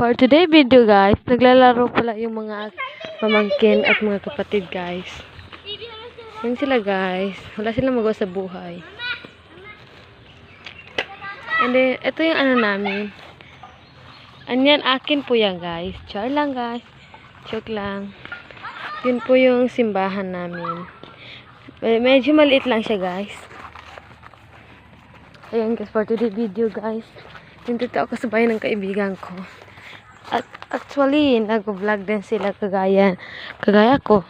For today video guys, naglalaro pala yung mga pamangkin at mga kapatid guys. Yan sila guys. Wala silang magawa sa buhay. And then, ito yung ano namin. Anyan, akin po yan guys. Char lang guys. Joke lang. Yun po yung simbahan namin. Medyo maliit lang siya guys. Ayan guys, for today video guys. Nandito ako sa bahay ng kaibigan ko. At actually, nag-vlog din sila kagaya, kagaya ko.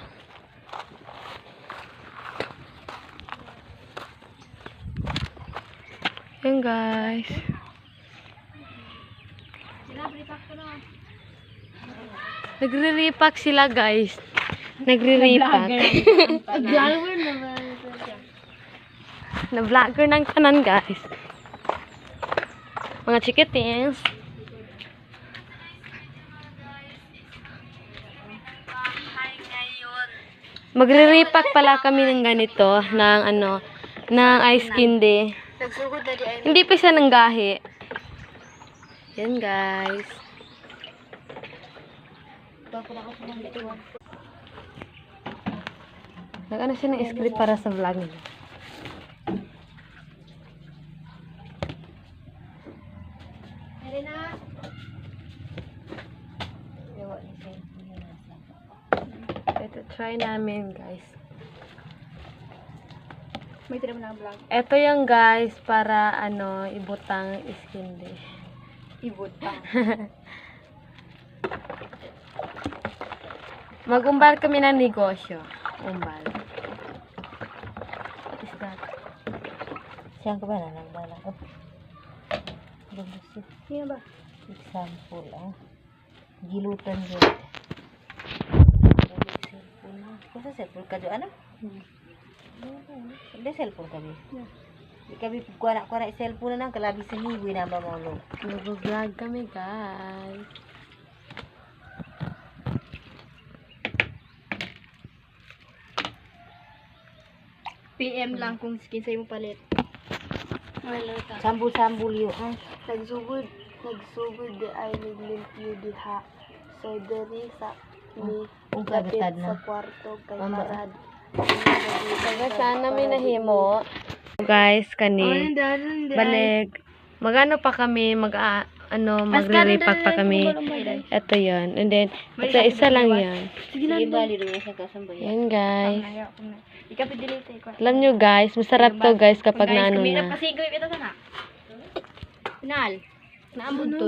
Yan guys. Nagre-repack sila guys. Nagre-repack. Na vlogger ng kanan guys. Mga chikitings. Magre-repack pala kami ng ganito, ng ano, ng ice candy. Nagsugod na di ay Hindi pa siya ng gahi. Yan guys. Nag-ano siya ng script para sa vlog niya. Ito, try namin guys. may tira mo na vlog. Ito yung guys para ano, ibutang iskindi. Ibot pa. Mag-umbal kami ng negosyo. Umbal. What is that? Siyang ka ba na nagbala ko? Lumusip. Sino ba? Example, ah. Gilutan yun. Cellphone na. Kasa cellphone ka doon, ano? Hmm. Hindi cellphone kami. Di kami kuwara kuwara cellphone na nang kalabi sa hiwi na mamalo. Nag-vlog kami guys. PM lang kung skin sa'yo mo palit. Wala ta. Sambul-sambul yun, ah. Nagsugod, nagsugod di ay naglimpyo diha. So, diri sa ni Kung kagatad na. kwarto kay. Marad. Taga sana may nahimo. Guys, kani. Balik. Magano pa kami, mag a- ano, magre-repack pa kami. Ito yon And then, ito isa lang yan. Sa kasambayan. Yan guys. Alam nyo guys, masarap to guys kapag naano na na. pasigrip ito sana. Final. Naambun to.